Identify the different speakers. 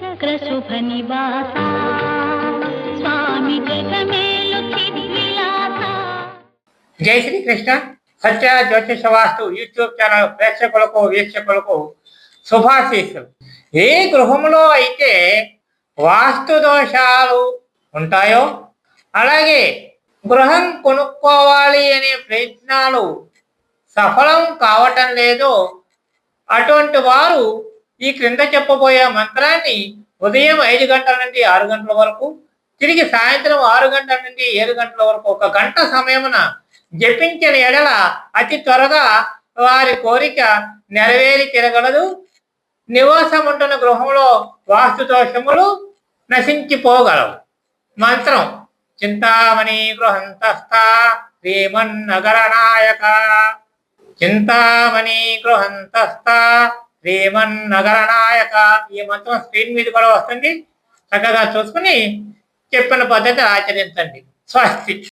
Speaker 1: చక్ర నివాస స్వామి జగమేలు చిద్విలాస.
Speaker 2: జై శ్రీకృష్ణ. సత్య జ్యోతిష వాస్తు యూట్యూబ్ ఛానల్ ప్రేక్షకులకు వీక్షకులకు శుభాశీస్సులు. ఏ గృహంలో అయితే వాస్తు దోషాలు ఉంటాయో అలాగే గృహం కొనుక్కోవాలి అనే ప్రయత్నాలు సఫలం కావటం లేదో అటువంటి వారు ఈ క్రింద చెప్పబోయే మంత్రాన్ని ఉదయం ఐదు గంటల నుండి ఆరు గంటల వరకు తిరిగి సాయంత్రం ఆరు గంటల నుండి ఏడు గంటల వరకు ఒక గంట సమయమున జపించిన ఎడల అతి త్వరగా వారి కోరిక నెరవేరి తిరగలదు. నివాసం ఉంటున్న గృహంలో వాస్తు దోషములు నశించిపోగలవు. మంత్రం చింతామణి గృహంతస్థ శ్రీమన్నగర నాయక చింతామణి గృహంతస్థ శ్రీమన్నగర నాయక ఈ మంత్రం స్క్రీన్ మీద కూడా వస్తుంది. చక్కగా చూసుకుని చెప్పిన పద్ధతి ఆచరించండి. స్వస్తి.